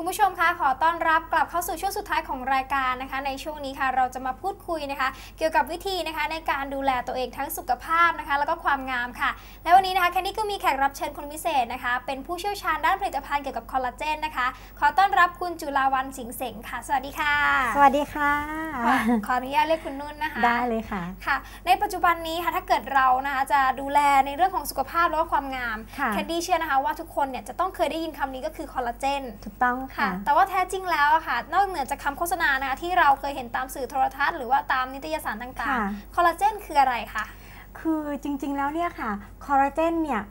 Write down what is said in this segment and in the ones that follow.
คุณผู้ชมคะขอต้อนรับกลับเข้าสู่ช่วงสุดท้ายของรายการนะคะ ในช่วงนี้ค่ะเราจะมาพูดคุยนะคะ เกี่ยวกับวิธีนะคะในการดูแลตัวเองทั้งสุขภาพนะคะ แล้วก็ความงามค่ะ และวันนี้นะคะแคนดี้ก็มีแขกรับเชิญคนพิเศษนะคะ เป็นผู้เชี่ยวชาญด้านผลิตภัณฑ์เกี่ยวกับคอลลาเจนนะคะ ขอต้อนรับคุณจุฬาวันสิงห์เสงค่ะ สวัสดีค่ะ สวัสดีค่ะ ขออนุญาตเรียกคุณนุ่นนะคะ ได้เลยค่ะค่ะ ในปัจจุบันนี้ค่ะถ้าเกิดเรานะคะจะดูแลในเรื่องของสุขภาพแล้วก็ความงามค่ะแคนดี้เชื่อนะคะว่าทุกคนเนี่ยจะต้องเคยได้ยินคำนี้ก็คือคอลลาเจนถูกต้องค่ะค่ะ แต่ว่าแท้จริงแล้วอะค่ะ นอกเหนือจากคำโฆษณานะคะที่เราเคยเห็นตามสื่อโทรทัศน์หรือว่าตามนิตยสารต่างค่ะๆคอลลาเจนคืออะไรคะคือจริงๆแล้วเนี่ยค่ะคอลลาเจนเนี่ย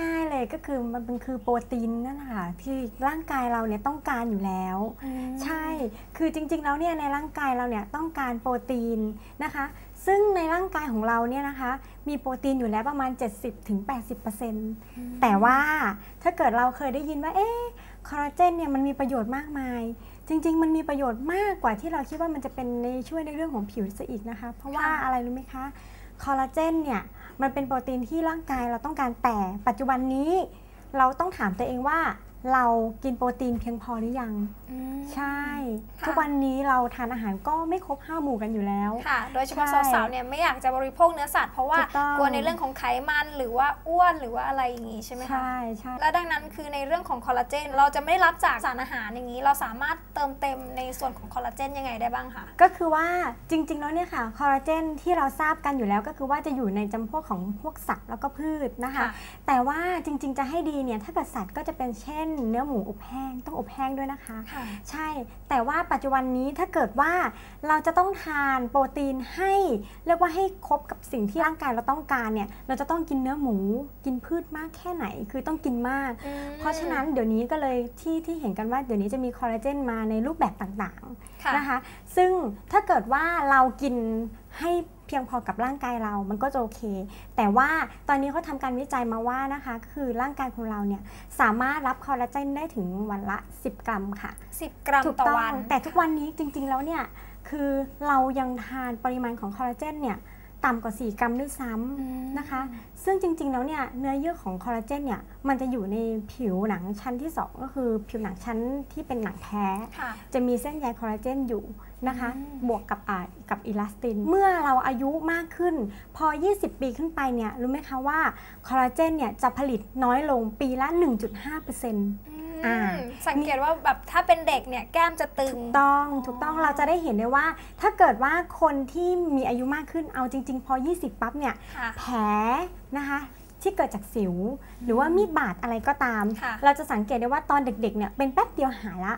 ง่ายๆเลยก็คือมันเป็นคือโปรตีนนั่นแหละค่ะที่ร่างกายเราเนี่ยต้องการอยู่แล้ว ใช่คือจริงๆแล้วเนี่ยในร่างกายเราเนี่ยต้องการโปรตีนนะคะ ซึ่งในร่างกายของเราเนี่ยนะคะ มีโปรตีนอยู่แล้วประมาณ 70-80%แต่ว่าถ้าเกิดเราเคยได้ยินว่าเอ๊ะ คอลลาเจนเนี่ยมันมีประโยชน์มากมาย จริง ๆ มันมีประโยชน์มากกว่าที่เราคิดว่ามันจะเป็นในช่วยในเรื่องของผิวซะอีกนะคะ เพราะว่าอะไรรู้ไหมคะคอลลาเจนเนี่ยมันเป็นโปรตีนที่ร่างกายเราต้องการแต่ปัจจุบันนี้ เราต้องถามตัวเองว่า เรากินโปรตีนเพียงพอหรือยัง ใช่ค่ะทุกวันนี้เราทานอาหารก็ไม่ครบห้าหมู่กันอยู่แล้วค่ะโดยเฉพาะใช่สาวๆเนี่ยไม่อยากจะบริโภคเนื้อสัตว์เพราะว่าถูกต้องกลัวในเรื่องของไขมันหรือว่าอ้วนหรือว่าอะไรอย่างงี้ใช่ไหมคะใช่ใช่และดังนั้นคือในเรื่องของคอลลาเจนเราจะไม่ได้รับจากสารอาหารอย่างนี้ เราสามารถเติมเต็มในส่วนของคอลลาเจนยังไงได้บ้างคะก็คือว่าจริงๆแล้วเนี่ยค่ะคอลลาเจนที่เราทราบกันอยู่แล้วก็คือว่าจะอยู่ในจำพวกของพวกสัตว์แล้วก็พืชนะคะค่ะแต่ว่าจริง ๆ จะให้ดีเนี่ยถ้าเกิดสัตว์ก็จะเป็นเช่นเนื้อหมูอบแห้งต้องอบแห้งด้วยนะคะค่ะใช่ แต่ว่าปัจจุบันนี้ถ้าเกิดว่าเราจะต้องทานโปรตีนให้เรียกว่าให้ครบกับสิ่งที่ร่างกายเราต้องการเนี่ยเราจะต้องกินเนื้อหมูกินพืชมากแค่ไหน คือต้องกินมาก เพราะฉะนั้นเดี๋ยวนี้ก็เลยที่ที่เห็นกันว่าเดี๋ยวนี้จะมีคอลลาเจนมาในรูปแบบต่างค่ะๆนะคะ ซึ่งถ้าเกิดว่าเรากินให้ เพียงพอกับร่างกายเรา มันก็จะโอเค แต่ว่าตอนนี้เขาทำการวิจัยมาว่านะคะก็คือร่างกายของเราเนี่ยสามารถรับคอลลาเจนได้ถึงวันละ 10 กรัมค่ะ 10 กรัมถูกต่อต้อวังนแต่ทุกวันนี้จริง ๆ แล้วเนี่ย คือเรายังทานปริมาณของคอลลาเจนเนี่ยต่ำกว่า 4 กรัมด้วยซ้ำนะคะ ซึ่งจริง ๆ แล้วเนี่ยเนื้อเยื่อของคอลลาเจนเนี่ยมันจะอยู่ในผิวหนังชั้นที่ 2 ก็คือผิวหนังชั้นที่เป็นหนังแท้ค่ะจะมีเส้นใยคอลลาเจนอยู่ นะคะอืมบวกกับอ่ากับอิลาสติน เมื่อเราอายุมากขึ้น พอ 20 ปีขึ้นไปเนี่ยรู้ไหมคะว่าคอลลาเจนเนี่ยจะผลิตน้อยลงปีละ 1.5%อ่าสังเกตว่าแบบถ้าเป็นเด็กเนี่ยแก้มจะตึงต้องถูกต้องเราจะได้เห็นได้ว่า ถ้าเกิดว่าคนที่มีอายุมากขึ้นเอาจริง ๆ พอ 20 ปั๊บเนี่ยค่ะแผลนะคะที่เกิดจากสิว หรือว่ามีดบาดอะไรก็ตามค่ะเราจะสังเกตได้ว่าตอนเด็กๆเนี่ยเป็นแป๊บเดียวหายละ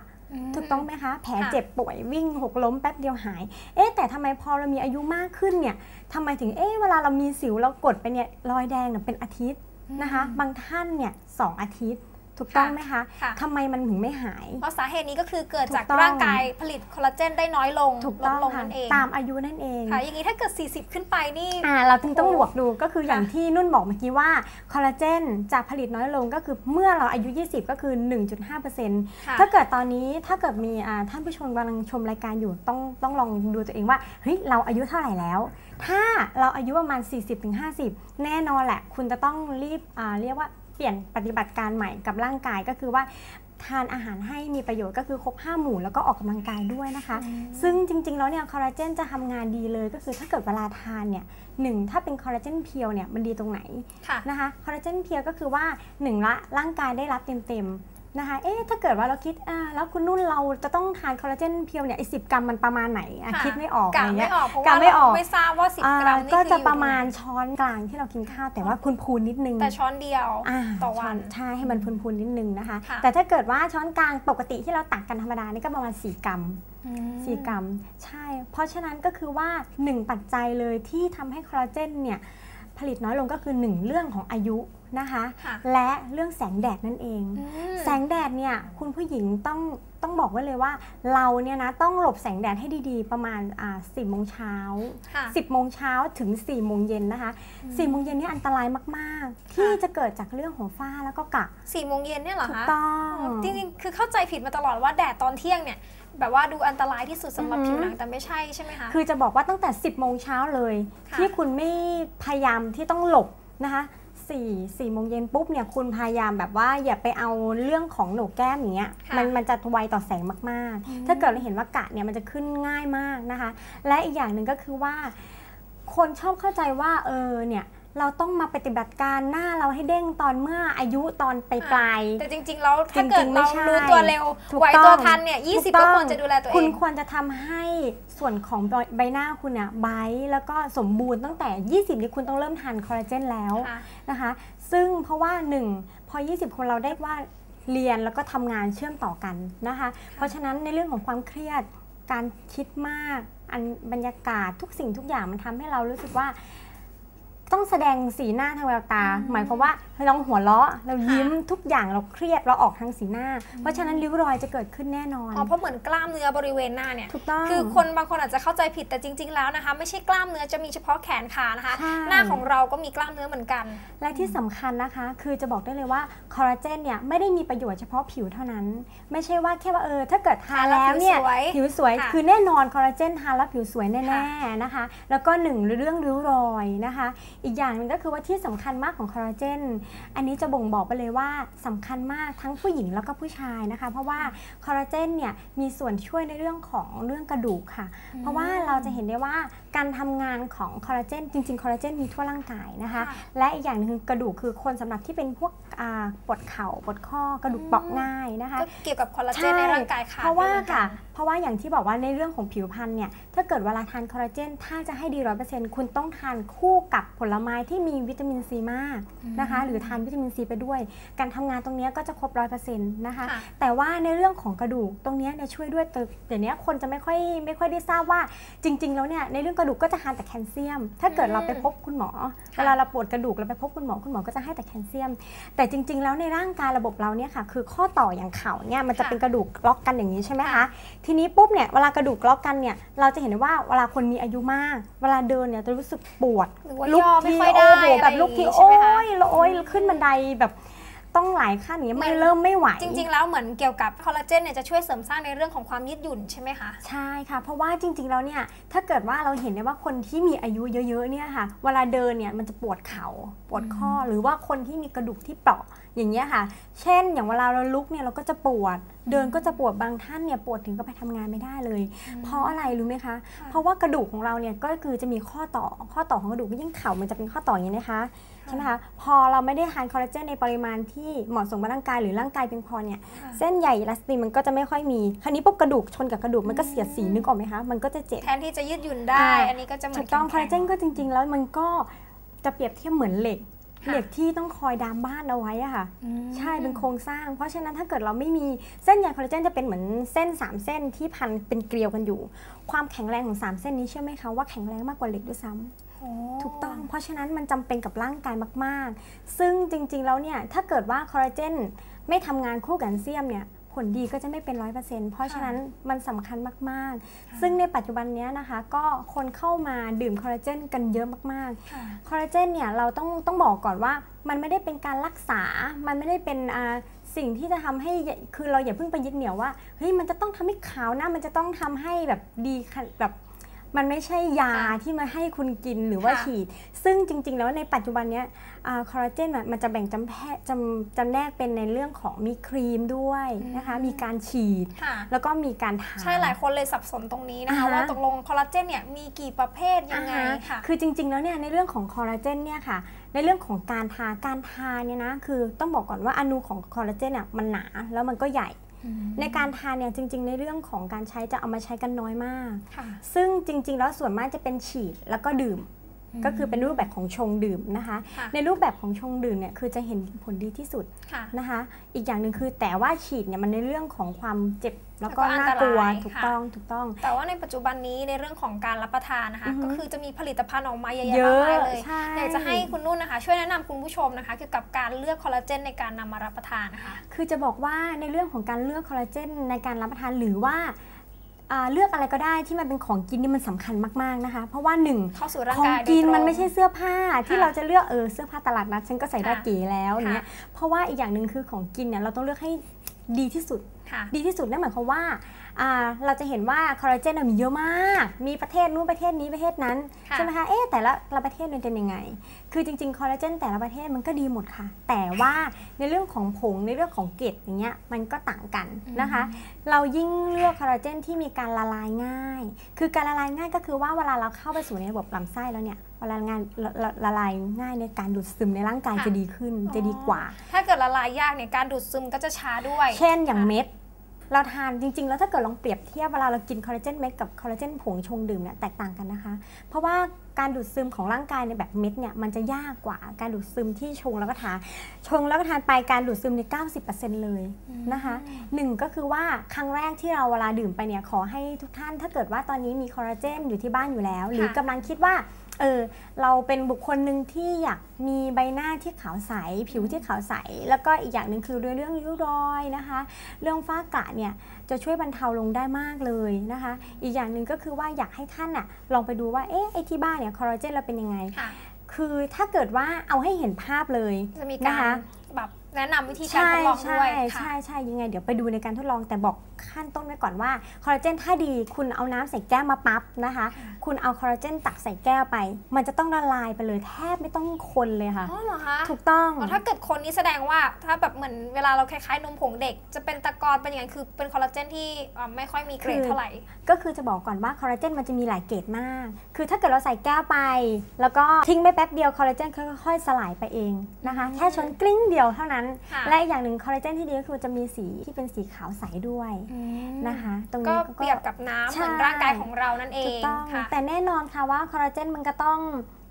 ถูกต้องไหมคะแผลค่ะเจ็บป่วยวิ่งหกล้มแป๊บเดียวหาย เอ๊ะแต่ทำไมพอเรามีอายุมากขึ้นเนี่ยทำไมถึงเอ๊ะเวลาเรามีสิวเรากดไปเนี่ยรอยแดงเนี่ยเป็นอาทิตย์นะคะ บางท่านเนี่ยสองอาทิตย์ ถูกต้องไหมคะค่ะทำไมมันถึงไม่หาย เพราะสาเหตุนี้ก็คือเกิดจากถูกต้องร่างกายผลิตคอลลาเจนได้น้อยลงถูกลต้ดองลงค่ะนั่นเองตามอายุนั่นเองค่ะอย่างนี้ถ้าเกิด 40 ขึ้นไปนี่อ่าเราจึงต้องโอ้บวกดูก็คืออย่างค่ะที่นุ่นบอกเมื่อกี้ว่าคอลลาเจนจะผลิตน้อยลงก็คือเมื่อเราอายุ 20 ก็คือ 1.5%ค่ะถ้าเกิดตอนนี้ถ้าเกิดมีอ่าท่านผู้ชมกำลังชมรายการอยู่ต้องต้องลองดูตัวเองว่าเฮ้ยเราอายุเท่าไหร่แล้ว ถ้าเราอายุประมาณ 40-50 แน่นอนแหละ คุณจะต้องรีบอ่าเรียกว่าเปลี่ยนปฏิบัติการใหม่กับร่างกายก็คือว่าทานอาหารให้มีประโยชน์ก็คือครบ5หมู่แล้วก็ออกกำลังกายด้วยนะคะ ซึ่งจริง ๆ แล้วเนี่ยคอลลาเจนจะทำงานดีเลยก็คือถ้าเกิดเวลาทานเนี่ยหนึ่งถ้าเป็นคอลลาเจนเพียวเนี่ยมันดีตรงไหนค่ะนะคะคอลลาเจนเพียวก็คือว่าหนึ่งละร่างกายได้รับเต็มๆ นะคะ เอ๊ะ ถ้าเกิดว่าเราคิดอ่าแล้วคุณนุ่นเราจะต้องทานคอลลาเจนเพียวเนี่ยไอ้สิกรัมมันประมาณไหนอะค่ะคิดไม่ออกกะอะไรไม่เงี้ยออกเพราะกะว่าไม่อเราอกไม่ทราบว่า 10อ่ากรัมนี่ก็คือจะอยู่ประมาณตงไหนช้อนกลางที่เรากินข้าวแต่ว่าพูนๆนิดนึง แต่ช้อนเดียวอ่าต่อวันช้ใช่ให้มันพูนๆนิดนึงนะคะค่ะแต่ถ้าเกิดว่าช้อนกลางปกติที่เราตักกันธรรมดานี่ก็ประมาณ 4 กรัมอืม4กรัมใช่ เพราะฉะนั้นก็คือว่า 1 ปัจจัยเลยที่ทำให้คอลลาเจนเนี่ยผลิตน้อยลงก็คือ 1 เรื่องของอายุ นะคะค่ะและเรื่องแสงแดดนั่นเองอืมแสงแดดเนี่ยคุณผู้หญิงต้องต้องบอกไว้เลยว่า เราเนี่ยนะต้องหลบแสงแดดให้ดีๆ ประมาณอ่าสิบโมงเช้าค่ะ10โมงเช้าถึง4โมงเย็นนะคะ4โมงเย็นนี่อันตรายมากๆ ที่จะเกิดจากเรื่องของฝ้าแล้วก็กระสี่โมงเย็นเนี่ยเหรอถูกคะต้องจริงๆคือเข้าใจผิดมาตลอดว่าแดดตอนเที่ยงเนี่ยแบบว่าดูอันตรายที่สุดสำหรับอือหืผิอวหนังแต่ไม่ใช่ใช่ไหมคะ คือจะบอกว่าตั้งแต่ 10โมงเช้าเลยค่ะที่คุณไม่พยายามที่ต้องหลบนะคะ 4 4โมงเย็นปุ๊บเนี่ยคุณพยายามแบบว่าอย่าไปเอาเรื่องของโหนกแก้มอย่างเงี้ยค่ะมันมันจะไวต่อแสงมากอืมๆถ้าเกิดเราเห็นว่ากะเนี่ยมันจะขึ้นง่ายมากนะคะ และอีกอย่างหนึ่งก็คือว่า คนชอบเข้าใจว่าเออเนี่ย เราต้องมาปฏิบัติการหน้าเราให้เด้งตอนเมื่ออายุตอนปลายปลายๆแต่จริงๆแล้วถ้าเกิจริดงๆไม่เราใช่รู้ตัวเร็วถูกไหวต้องตัวทันเนี่ยถูก20ต้ก็องควรจะดูแลตัวเอคุณงควรจะทำให้ส่วนของใบใบหน้าคุณเนี่ยไบรท์แล้วก็สมบูรณ์ตั้งแต่ 20นี่คุณต้องเริ่มทานคอลลาเจนแล้วค่ะนะคะ ซึ่งเพราะว่า 1 พอ 20 คนเราได้ว่าเรียนแล้วก็ทำงานเชื่อมต่อกันนะคะ เพราะฉะนั้นในเรื่องของความเครียดการคิดมาก อันบรรยากาศทุกสิ่งทุกอย่างมันทำให้เรารู้สึกว่า ต้องแสดงสีหน้าทางแววตาอืมหมายความว่าเราหัวเราะเราค่ะยิ้มทุกอย่างเราเครียดเราออกทางสีหน้า เพราะฉะนั้นริ้วรอยจะเกิดขึ้นแน่นอนอ๋อเพราะเหมือนกล้ามเนื้อบริเวณหน้าเนี่ยถูกต้องคือคนบางคนอาจจะเข้าใจผิดแต่จริง ๆ แล้วนะคะ ไม่ใช่กล้ามเนื้อจะมีเฉพาะแขนขานะคะใช่หน้าของเราก็มีกล้ามเนื้อเหมือนกัน และที่สำคัญนะคะ คือจะบอกได้เลยว่าคอลลาเจนเนี่ยไม่ได้มีประโยชน์เฉพาะผิวเท่านั้น ไม่ใช่ว่าแค่ว่าเออถ้าเกิดทานทานแล้วแล้วเนี่ยผิวสวยผิวสวยค่ะคือแน่นอนคอลลาเจนทานแล้วผิวสวยค่ะแน่ๆนะคะ แล้วก็หนึ่งเรื่องริ้วรอยนะคะอีกอย่างหนึ่งก็คือว่าที่สำคัญมากของคอลลาเจนอันนี้จะบ่งบอกไปเลยว่าสำคัญมากทั้งผู้หญิงแล้วก็ผู้ชายนะคะ เพราะว่าคอลลาเจนเนี่ยมีส่วนช่วยในเรื่องของเรื่องกระดูกค่ะ เพราะว่าเราจะเห็นได้ว่าการทำงานของคอลลาเจนจริงๆคอลลาเจนมีทั่วร่างกายนะคะค่ะและอีกอย่างหนึงคือกระดูกคือคนสำหรับที่เป็นพวกอ่าปวดเข่าปวดข้อกระดูกเปราะง่ายนะคะก็เกี่ยวกับคอลลาเจนในร่างกายขาดเพราะว่าด้วยหมือนกัค่ะนเพราะว่าอย่างที่บอกว่าในเรื่องของผิวพรรณเนี่ยถ้าเกิดเวลาทานคอลลาเจนถ้าจะให้ดีร้อยเปอร์เซ็นต์คุณต้องทานคู่กับผลไม้ที่มีวิตามินซีมากนะคะ หรือทานวิตามินซีไปด้วย การทำงานตรงเนี้ยก็จะครบร้อยเปอร์เซ็นต์นะคะค่ะแต่ว่าในเรื่องของกระดูกตรงเนี้ยเนี่ยช่วยด้วยแต่เดี๋ยวนี้คนจะไม่ค่อยไม่ค่อยได้ทราบว่าจริง ๆ แล้วเนี่ยในเรื่องกระดูกก็จะทานแต่แคลเซียม ถ้าเกิดเราไปพบคุณหมอค่ะเวลาเราปวดกระดูกเราไปพบคุณหมอคุณหมอก็จะให้แต่แคลเซียม แต่จริง ๆ แล้วในร่างกายระบบเราเนี่ยค่ะ คือข้อต่ออย่างเข่าเนี่ยมันจะค่ะเป็นกระดูกล็อกกันอย่างนี้ใช่ไหมค่ะคะ ทีนี้ปุ๊บเนี่ยเวลากระดูกล็อกกันเนี่ยเราจะเห็นได้ว่าเวลาคนมีอายุมาก เวลาเดินเนี่ยจะรู้สึกปวดหรือว่าลุกย่อไม่ที่ค่อยได้โอ้โหอะไรแบบลุกที่อย่างงี้โอ้ใช่ไหมคะยโอ้ยขึ้นบันไดแบบ ต้องหลายขั้นอย่างเงี้ยไม่เริ่มไม่ไหว จริง ๆ แล้วเหมือนเกี่ยวกับคอลลาเจนเนี่ยจะช่วยเสริมสร้างในเรื่องของความยืดหยุ่นใช่ไหมคะใช่ค่ะ เพราะว่าจริง ๆ แล้วเนี่ยถ้าเกิดว่าเราเห็นได้ว่าคนที่มีอายุเยอะๆเนี่ยค่ะ เวลาเดินเนี่ยมันจะปวดเข่าปวดข้อหรือว่าคนที่มีกระดูกที่เปราะ อย่างเงี้ยค่ะ เช่น อย่างเวลาเราลุกเนี่ยเราก็จะปวด เดินก็จะปวดบางท่านเนี่ยปวดถึงก็ไปทำงานไม่ได้เลย เพราะอะไรรู้ไหมคะค่ะเพราะว่ากระดูกของเราเนี่ยก็คือจะมีข้อต่อข้อต่อของกระดูกยิ่งเข่ามันจะเป็นข้อต่ออย่างนี้นะคะใช่ไหมคะพอเราไม่ได้ทานคอลลาเจนในปริมาณที่เหมาะสมกับร่างกายหรือร่างกายเพียงพอเนี่ยค่ะเส้นใหญ่อิลาสตินมันก็จะไม่ค่อยมีคราวนี้ปุ๊บกระดูกชนกับกระดูกมันก็เสียดสีนึกออกไหมคะมันก็จะเจ็บแทนที่จะยืดหยุ่นได้อ่าอันนี้ก็จะเหมือนถูกต้องคอลแข็ลาเจนก็จริง ๆ แล้วมันก็จะเปรียบเทียบเหมือนเหล็กค่ะ เหล็กที่ต้องคอยดามบ้านเอาไว้อะค่ะอืมใช่เป็นโครงสร้าง เพราะฉะนั้นถ้าเกิดเราไม่มีเส้นใยคอลลาเจนจะเป็นเหมือนเส้น 3 เส้นที่พันเป็นเกลียวกันอยู่ ความแข็งแรงของ 3 เส้นนี้เชื่อไหมคะว่าแข็งแรงมากกว่าเหล็กด้วยซ้ำโอ้ถูกต้อง เพราะฉะนั้นมันจำเป็นกับร่างกายมาก ๆ ซึ่งจริงๆแล้วเนี่ยถ้าเกิดว่าคอลลาเจนไม่ทำงานคู่กับแคลเซียมเนี่ย ผลดีก็จะไม่เป็นร้อยเปอร์เซ็นต์เพราะฉะนั้นมันสำคัญมาก ๆ ซึ่งในปัจจุบันเนี้ยนะคะ ก็คนเข้ามาดื่มคอลลาเจนกันเยอะมากค่ะๆคอลลาเจนเนี่ยเราต้องต้องบอกก่อนว่า มันไม่ได้เป็นการรักษา มันไม่ได้เป็นอ่าสิ่งที่จะทำให้คือเราอย่าเพิ่งไปยึดเหนี่ยวว่าเฮ้ยมันจะต้องทำให้ขาวนะมันจะต้องทำให้แบบดีค่ะแบบ มันไม่ใช่ยาค่ะที่มาให้คุณกินหรือว่าค่ะฉีด ซึ่งจริง ๆ แล้วในปัจจุบันเนี้ยคอลลาเจนมันจะแบ่งจำแพะจำจำแนกเป็นในเรื่องของมีครีมด้วยนะคะ มีการฉีดค่ะแล้วก็มีการทาใช่หลายคนเลยสับสนตรงนี้นะคะอ่าฮะว่าตกลงคอลลาเจนเนี่ยมีกี่ประเภทยังไงอ่าฮค่ะ คือจริง ๆ แล้วเนี่ยในเรื่องของคอลลาเจนเนี่ยค่ะ ในเรื่องของการทา การทาเนี่ยนะ คือต้องบอกก่อนว่าอนูของคอลลาเจนอะมันหนาแล้วมันก็ใหญ่ ในการทานเนี่ยจริง ๆ ในเรื่องของการใช้จะเอามาใช้กันน้อยมากค่ะซึ่งจริง ๆ แล้วส่วนมากจะเป็นฉีดแล้วก็ดื่ม ก็คือเป็นรูปแบบของชงดื่มนะคะค่ะในรูปแบบของชงดื่มเนี่ยคือจะเห็นผลดีที่สุดค่ะนะคะ อีกอย่างหนึ่งคือแต่ว่าฉีดเนี่ยมันในเรื่องของความเจ็บแล้วก็แล้วก็อันน่ากลัวตรายถูกค่ะต้องถูกต้อง แต่ว่าในปัจจุบันนี้ในเรื่องของการรับประทานนะคะอือฮึก็คือจะมีผลิตภัณฑ์ออกมาเยอะเยแยะอะมากมายเลยใช่อยากจะให้คุณนุ่นนะคะ ช่วยแนะนำคุณผู้ชมนะคะเกี่ยวกับการเลือกคอลลาเจนในการนำมารับประทานนะคะคือจะบอกว่าในเรื่องของการเลือกคอลลาเจนในการรับประทานหรือว่าอ่า เลือกอะไรก็ได้ที่มันเป็นของกินนี่มันสำคัญมากๆนะคะ เพราะว่าหนึ่งเข้าสู่ร่างของกายโดยกินตรงมันไม่ใช่เสื้อผ้าที่ค่ะเราจะเลือกเออเสื้อผ้าตลาดนัดฉันก็ใส่ได้ค่ะเก๋แล้วอย่างเนี้ยค่ะเพราะว่าอีกอย่างหนึ่งคือของกินเนี่ยเราต้องเลือกให้ดีที่สุดค่ะดีที่สุดนั่นหมายความว่าอ่า เราจะเห็นว่าคอลลาเจนน่ะมีเยอะมาก มีประเทศนู้นประเทศนี้ประเทศนั้นค่ะใช่ไหมคะเอ๊ะแต่ละละประเทศมันเป็นยังไง คือจริงๆคอลลาเจนแต่ละประเทศมันก็ดีหมดค่ะ แต่ว่าในเรื่องของผงในเรื่องของเกล็ดอย่างเงี้ยมันก็ต่างกันนะคะ เรายิ่งเลือกคอลลาเจนที่มีการละลายง่าย คือการละลายง่ายก็คือว่าเวลาเราเข้าไปสู่ในระบบลำไส้แล้วเนี่ยเวลางานละละละลายง่ายในการดูดซึมในร่างกายค่ะจะดีขึ้นจะดีกว่า ถ้าเกิดละลายยากเนี่ยการดูดซึมก็จะช้าด้วย เช่นอย่างเม็ด เราทานจริง ๆ แล้วถ้าเกิดลองเปรียบเทียบเวลาเรากินคอลลาเจนเม็ดกับคอลลาเจนผงชงดื่มเนี่ยแตกต่างกันนะคะ เพราะว่าการดูดซึมของร่างกายในแบบเม็ดเนี่ยมันจะยากกว่าการดูดซึมที่ชงแล้วก็ทานชงแล้วก็ทานไปการดูดซึมใน90%เลยนะคะหนึ่งก็คือว่าครั้งแรกที่เราเวลาดื่มไปเนี่ยขอให้ทุกท่าน ถ้าเกิดว่าตอนนี้มีคอลลาเจนอยู่ที่บ้านอยู่แล้ว หรือกำลังคิดว่า เออเราเป็นบุคคลหนึ่งที่อยากมีใบหน้าที่ขาวใส ผิวที่ขาวใส แล้วก็อีกอย่างหนึ่งคือเรื่องริ้วรอยนะคะ เรื่องฝ้ากระเนี่ยจะช่วยบรรเทาลงได้มากเลยนะคะ อีกอย่างหนึ่งก็คือว่าอยากให้ท่านน่ะลองไปดูว่าเอ๊ะไอที่บ้านเนี่ยคอลลาเจนเราเป็นยังไงค่ะคือถ้าเกิดว่าเอาให้เห็นภาพเลยจะมีนะการคะแบบ แนะนำวิธีการใช่ทดลองใช่ด้วยใช่ค่ะใช่ยังไง เดี๋ยวไปดูในการทดลองแต่บอกขั้นต้นไว้ก่อนว่าคอลลาเจนถ้าดีคุณเอาน้ำใส่แก้วมาปั๊บนะคะ คุณเอาคอลลาเจนตักใส่แก้วไป มันจะต้องละลายไปเลยแทบไม่ต้องคนเลยค่ะอ๋อเหรอคะถูกต้องอ๋อถ้าเกิดคนนี้แสดงว่าถ้าแบบเหมือนเวลาเราคล้ายๆนมผงเด็ก จะเป็นตะกอนเป็นอย่างนั้นคือเป็นคอลลาเจนที่อ่าไม่ค่อยมีเกรดคือเท่าไหร่ก็คือจะบอกก่อนว่าคอลลาเจนมันจะมีหลายเกรดมาก คือถ้าเกิดเราใส่แก้วไป แล้วก็ทิ้งไปแป๊บเดียวคอลลาเจนค่อยๆสลายไปเองนะคะอืมแค่ชนกลิ้งเดียวเท่านั้นค่ะและอีกอย่างหนึ่งคอลลาเจนที่ดีก็คือจะมีสีที่เป็นสีขาวใสด้วยนะคะ ตรงก็นี้เปรียบกับน้ำใช่เหมือนร่างกายของเรานั่นเอถูกงต้องค่ะแต่แน่นอนค่ะว่าคอลลาเจนมันก็ต้อง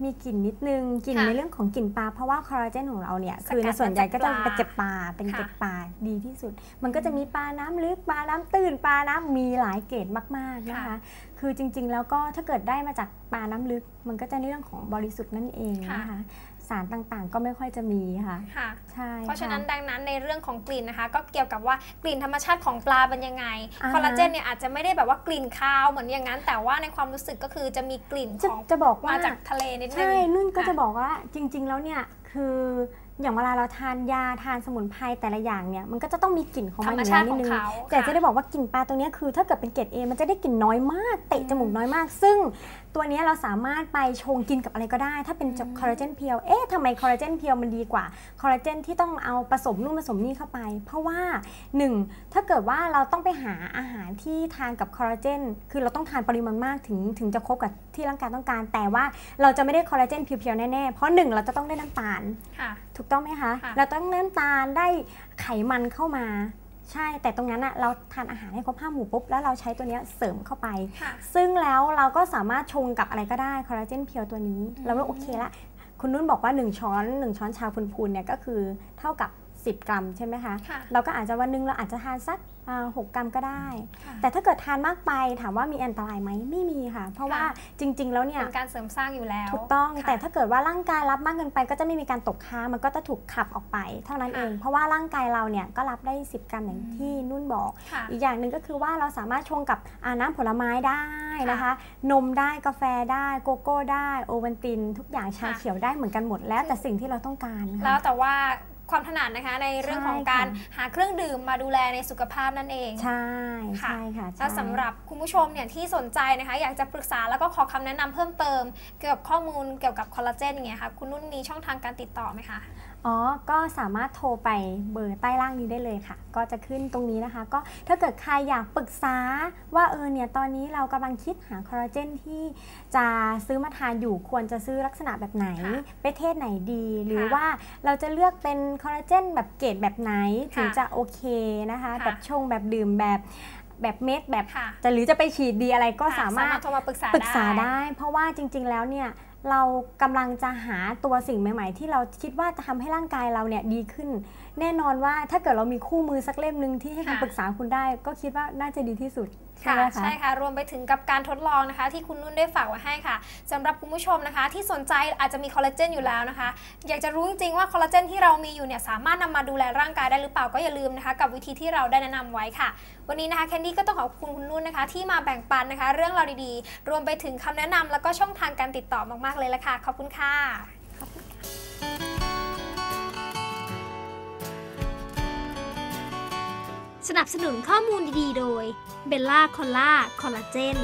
มีกลิ่นนิดนึงกลิ่นค่ะในเรื่องของกลิ่นปลาเพราะว่าคอลลาเจนของเราเนี่ยสกัดคือในส่วนใหญ่ก็จะมาเป็นจากเกล็ดปลาเป็นค่ะเกล็ดปลาดีที่สุด มันก็จะมีปลาน้ำลึกปลาน้ำตื้นปลาน้ำมีหลายเกรดมากๆนะคะค่ะคือจริงๆ แล้วก็ถ้าเกิดได้มาจากปลาน้ำลึก มันก็จะในเรื่องของบริสุทธิ์นั่นเองนะคะ สารต่างๆ ก็ไม่ค่อยจะมีค่ะค่ะใช่เพราะฉะนั้นค่ดังนั้นในเรื่องของกลิ่นนะคะ ก็เกี่ยวกับว่ากลิ่นธรรมชาติของปลาเป็นยังไงอ่าฮะคอลลาเจนเนี่ยอาจจะไม่ได้แบบว่ากลิ่นคาวเหมือนอย่างนั้น แต่ว่าในความรู้สึกก็คือจะมีกลิ่นจะของจะบอกว่ามาจากทะเลนิดนึงใช่นุ่นก็ค่ะจะบอกว่าจริง ๆ แล้วเนี่ยคือ อย่างเวลาเราทานยาทานสมุนไพรแต่ละอย่างเนี่ยมันก็จะต้องมีกลิ่นของธรมันรมอยู่ชาแล้วตินิขดองนึงเขาแต่จะค่ได้บอกว่ากลิ่นปลาตัวเนี้ยคือ ถ้าเกิดเป็นเกรดเอมันจะได้กลิ่นน้อยมาก เตะจมูกน้อยมาก ซึ่งตัวเนี้ยเราสามารถไปชงกินกับอะไรก็ได้ ถ้าเป็นอืมคอลลาเจนเพียวเอ๊ะทำไมคอลลาเจนเพียวมันดีกว่าคอลลาเจนที่ต้องเอาผสมนู่นผสมนี่เข้าไป เพราะว่าหนึ่งถ้าเกิดว่าเราต้องไปหาอาหารที่ทานกับคอลลาเจนคือเราต้องทานปริมาณมากถึงถึงจะครบกับที่ร่างกายต้องการ แต่ว่าเราจะไม่ได้คอลลาเจนเพียวๆแน่ๆเพราะหนึ่งเราจะต้องได้น้ำตาลค่ะถูกต้องไหมคะค่ะเราต้องน้ำตาลได้ไขมันเข้ามาใช่ แต่ตรงนั้นอะเราทานอาหารให้ครบห้าหมู่ปุ๊บ แล้วเราใช้ตัวเนี้ยเสริมเข้าไปค่ะซึ่งแล้วเราก็สามารถชงกับอะไรก็ได้คอลลาเจนเพียวตัวนี้อืมเราก็โอเคละ คุณนุ่นบอกว่า 1 ช้อน 1 ช้อนชาพูนๆเนี่ยก็คือเท่ากับ 10 กรัมใช่ไหมคะค่ะเราก็อาจจะวันหนึงเราอาจจะทานสักอ่า หกกรัมก็ได้ค่ะแต่ถ้าเกิดทานมากไปถามว่ามีอันตรายไหมไม่มีค่ะ เพราะว่าค่ะจริง ๆ แล้วเนี่ยเป็นการเสริมสร้างอยู่แล้ว ถูกต้องค่ะแต่ถ้าเกิดว่าร่างกายรับมากเกินไป ก็จะไม่มีการตกค้างมันก็จะถูกขับออกไป เท่านั้นค่ะเอง เพราะว่าร่างกายเราเนี่ยก็รับได้ 10 กรัมอย่างอืมที่นุ่นบอกค่ะอีกอย่างหนึ่งก็คือว่าเราสามารถชงกับอ่าน้ำผลไม้ได้นะคะ นมได้กาแฟได้โกโก้ได้โอวัลติน ทุกอย่างชาค่ะเขียวได้เหมือนกันหมดแล้วแต่สิ่งที่เราต้องการค่ะแล้วแต่ว่า ความถนัดนะคะในเรื่องของใช่การค่ะหาเครื่องดื่มมาดูแลในสุขภาพนั่นเอง ใช่ค่ะใช่ค่ะใช่และสำหรับคุณผู้ชมเนี่ยที่สนใจนะคะ อยากจะปรึกษาแล้วก็ขอคำแนะนำเพิ่มเติม เกี่ยวกับข้อมูลเกี่ยวกับคอลลาเจนอย่างเงี้ยค่ะคุณนุ่นมีช่องทางการติดต่อไหมคะ อ๋อ ก็สามารถโทรไปเบอร์ใต้ล่างนี้ได้เลยค่ะ ก็จะขึ้นตรงนี้นะคะ ก็ถ้าเกิดใครอยากปรึกษาว่าเออเนี่ยตอนนี้เรากำลังคิดหาคอลลาเจนที่จะซื้อมาทานอยู่ควรจะซื้อลักษณะแบบไหนค่ะประเทศไหนดี หรือค่ะว่าเราจะเลือกเป็นคอลลาเจนแบบเกรดแบบไหนถึงค่ะจะโอเคนะคะค่ะแบบชงแบบดื่มแบบแบบเม็ดแบบค่ะจะหรือจะไปฉีดดีอะไรก็ค่ะสามารถโทรมาปรึกษาปรึกษาได้ เพราะว่าจริง ๆ แล้วเนี่ย เรากำลังจะหาตัวสิ่งใหม่ ๆ ที่เราคิดว่าจะทำให้ร่างกายเราเนี่ยดีขึ้น แน่นอนว่าถ้าเกิดเรามีคู่มือสักเล่มหนึ่งที่ให้คำปรึกษาคุณได้ ก็คิดว่าน่าจะดีที่สุด ค่ะไหมคะใช่ค่ะ รวมไปถึงกับการทดลองนะคะ ที่คุณนุ่นได้ฝากไว้ให้ค่ะสำหรับคุณผู้ชมนะคะ ที่สนใจอาจจะมีคอลลาเจนอยู่แล้วนะคะ อยากจะรู้จริงๆว่าคอลลาเจนที่เรามีอยู่เนี่ยสามารถนำมาดูแลร่างกายได้หรือเปล่าก็อย่าลืมนะคะ กับวิธีที่เราได้แนะนำไว้ค่ะ วันนี้นะคะแคนดี้ก็ต้องขอบคุณคุณนุ่นนะคะ ที่มาแบ่งปันนะคะ เรื่องราวดีๆ รวมไปถึงคำแนะนำแล้วก็ช่องทางการติดต่อมากๆเลยละค่ะขอบคุณค่ะช สนับสนุนข้อมูลดีๆ โดยเบลล่าคอล่าคอลลาเจน